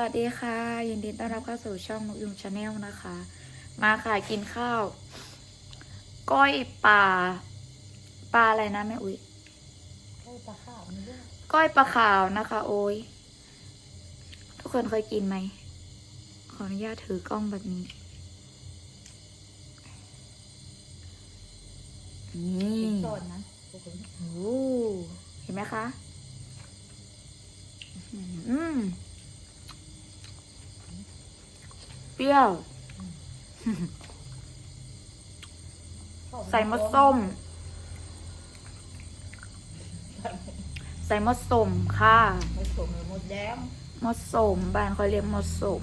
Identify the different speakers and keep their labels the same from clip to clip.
Speaker 1: วัสดีค่ะ ยินดีต้อนรับเข้าสู่ช่องนกยุงชาแนลนะคะ มาค่ะกินข้าว ก้อยปลาปลาอะไรนะแม่อุ้ย
Speaker 2: โอ้ปลาขาวมีด้วย
Speaker 1: ก้อยปลาขาวนะคะ โอ้ยทุกคนเคยกินไหมขออนุญาตถือกล้องแบบนี้นี่
Speaker 2: กินะ
Speaker 1: โอ้เห็นไหมคะ อืม เปรี้ยว ใส่มดส้ม ใส่มดส้มค่ะ
Speaker 2: มดส้มหรือมดแดง
Speaker 1: มดส้มบ้านเขาเรียกมดส้ม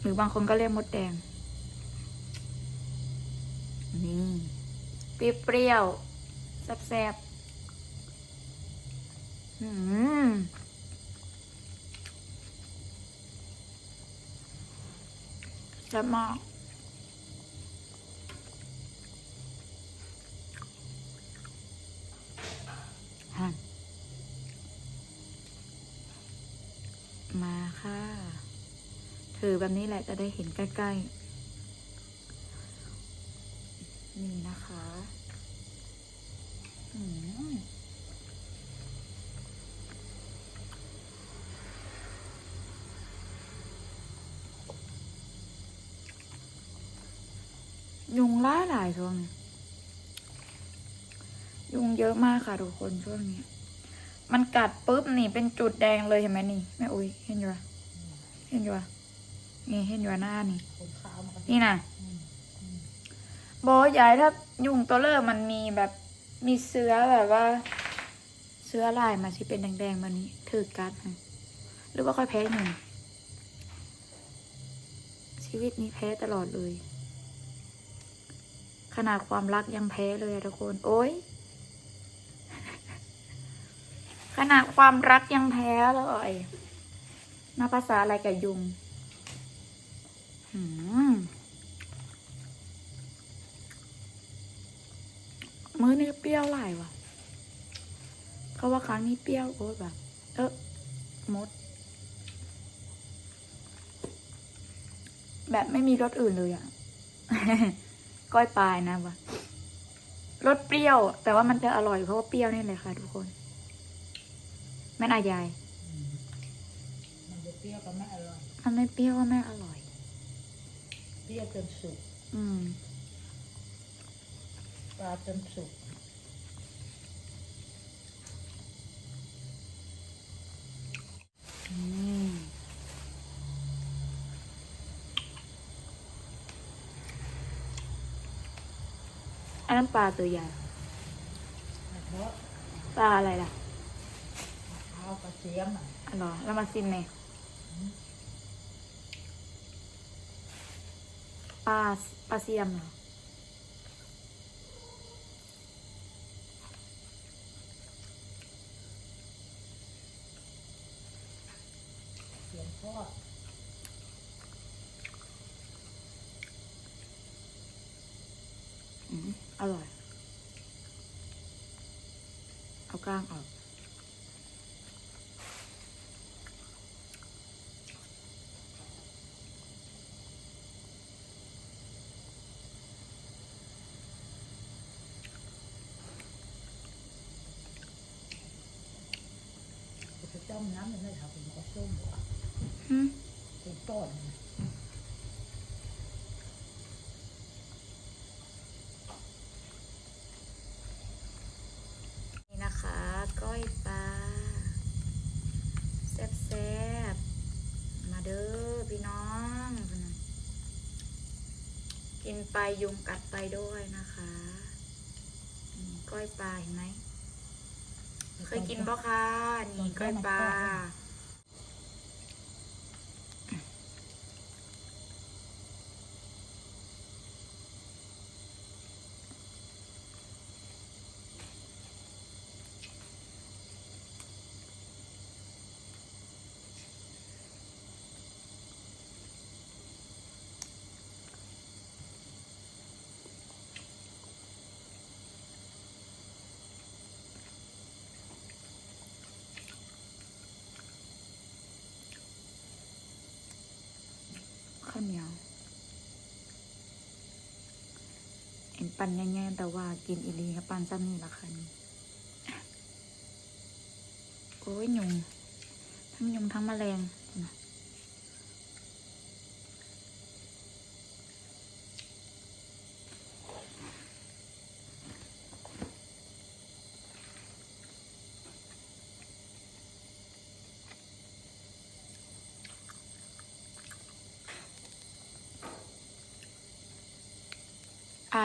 Speaker 1: หรือบางคนก็เรียกมดแดง นี่เปรี้ยวๆแซ่บๆอืม แซ่บมากฮะมาค่ะ ถือแบบนี้แหละจะได้เห็นใกล้ๆ นี่นะคะ อืม ยุงล่าหลายช่วงนี้ยุงเยอะมากค่ะทุกคนช่วงนี้ มันกัดปุ๊บนี่เป็นจุดแดงเลยเห็นไหมนี่แม่อุ้ยเห็นอยู่ปะเห็นอยู่ปะนี่เห็นอยู่หน้านี่
Speaker 2: นี่นะอืมอืม
Speaker 1: โบใหญ่ถ้ายุงตัวเลิกมันมีแบบมีเสื้อแบบว่า เสื้อลายมาที่เป็นแดงๆแบบนี้ถือกัดนหรือว่าค่อยแพ้ยุงชีวิตนี้แพ้ตลอดเลย ขนาดความรักยังแพ้เลยทุกคน โอ๊ยขนาดความรักยังแพ้เลยน่าภาษาอะไรกับยุงมื้อนี้เปรี้ยวหลายว่ะ เขาว่าครั้งนี้เปรี้ยวโอ้ยแบบ เออมด แบบไม่มีรสอื่นเลยอะ ก้อยปลายนะว่ะรสเปรี้ยว แต่ว่ามันจะอร่อยเพราะว่าเปรี้ยวนี่เลยค่ะ ทุกคนแม่นายาย
Speaker 2: อืมมันจะเปรี้ยวก็ไม่อร่อย
Speaker 1: มันไม่เปรี้ยวก็ไม่อร่อย
Speaker 2: เปรี้ยวจนสุก
Speaker 1: อืม
Speaker 2: ปลาจนสุก
Speaker 1: อืม อันนั้นปลาตัวใหญ่
Speaker 2: แล้วก็
Speaker 1: ปลาอะไรล่ะ
Speaker 2: ข้าวกระเทียมอะ
Speaker 1: อ๋อเหรอแล้วมาซิมเนี่ยปลาปลาเซียมเหรอ
Speaker 2: เทียมทอด
Speaker 1: อืมอร่อย เอาก้างออก
Speaker 2: จะต้มน้ำมันไม่ทำเป็นข้าวส้มหรอก
Speaker 1: อืม
Speaker 2: เป็นต้น
Speaker 1: นี่นะคะ ก้อยปลาแซ่บๆ มาเด้อพี่น้องกิน ไปยุงกัดไปด้วยนะคะก้อยปลาเห็นไหมเคยกินปะคะนี่ก้อยปลา ปันแง่ๆแต่ว่ากินอีลีกับปันซ้ำนี่ละค่ะนี่โอ้ยยุงทั้งยุงทั้งแมลงนะ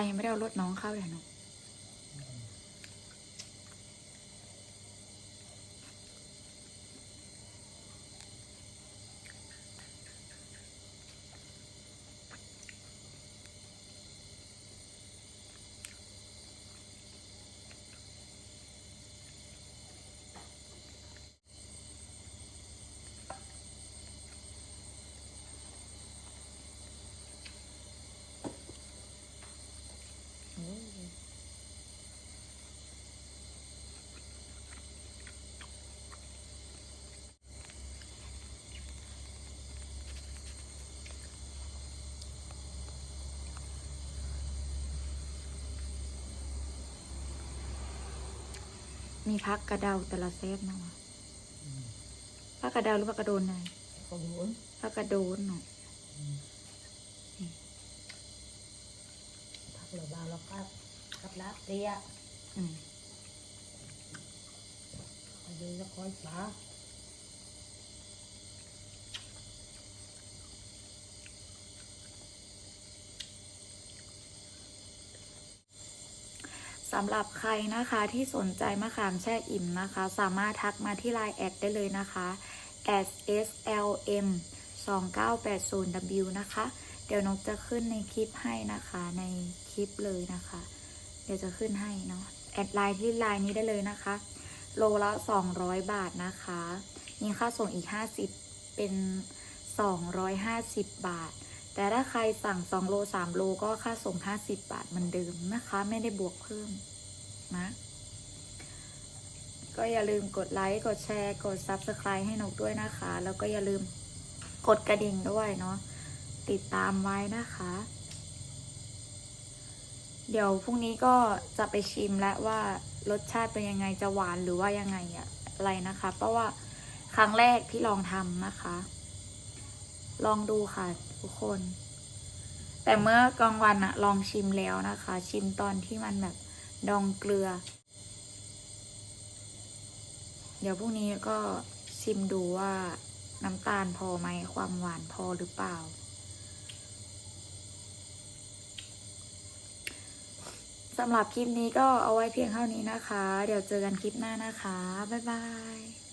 Speaker 1: ยังไม่ได้เอารถน้องเข้าเลยเน มีพักกระเดาแต่ละเซฟนะวะพักกระเดาหรือพักกระโดนไง
Speaker 2: ก็หมุน
Speaker 1: พักกระโดนเนาะ
Speaker 2: พักเหลือบาแล้วก็กับลาบเตี้ย
Speaker 1: อืม
Speaker 2: เอาดูแล้วค่อยปลา
Speaker 1: สำหรับใครนะคะที่สนใจมะขามแช่อิ่มนะคะ สามารถทักมาที่ Line แอดได้เลยนะคะ s s l m 2980 w นะคะ เดี๋ยวนกจะขึ้นในคลิปให้นะคะ ในคลิปเลยนะคะ เดี๋ยวจะขึ้นให้เนาะ แอดไลน์ที่ไลน์นี้ได้เลยนะคะ โลละ 200 บาทนะคะ มีค่าส่งอีก 50 เป็น 250 บาท แต่ถ้าใครสั่ง 2 โล 3 โลก็ค่าส่ง 50 บาทเหมือนเดิมนะคะ ไม่ได้บวกเพิ่มนะ ก็อย่าลืมกดไลค์ กดแชร์ กด Subscribe ให้นกด้วยนะคะ แล้วก็อย่าลืมกดกระดิ่งด้วยเนาะ ติดตามไว้นะคะ เดี๋ยวพรุ่งนี้ก็จะไปชิมแล้วว่ารสชาติเป็นยังไงจะหวานหรือว่ายังไงอะอะไรนะคะ เพราะว่าครั้งแรกที่ลองทำนะคะ ลองดูค่ะ ทุกคน แต่เมื่อกลางวันอะลองชิมแล้วนะคะ ชิมตอนที่มันแบบดองเกลือ เดี๋ยวพรุ่งนี้ก็ชิมดูว่าน้ำตาลพอไหมความหวานพอหรือเปล่า สำหรับคลิปนี้ก็เอาไว้เพียงเท่านี้นะคะ เดี๋ยวเจอกันคลิปหน้านะคะ บ๊ายบาย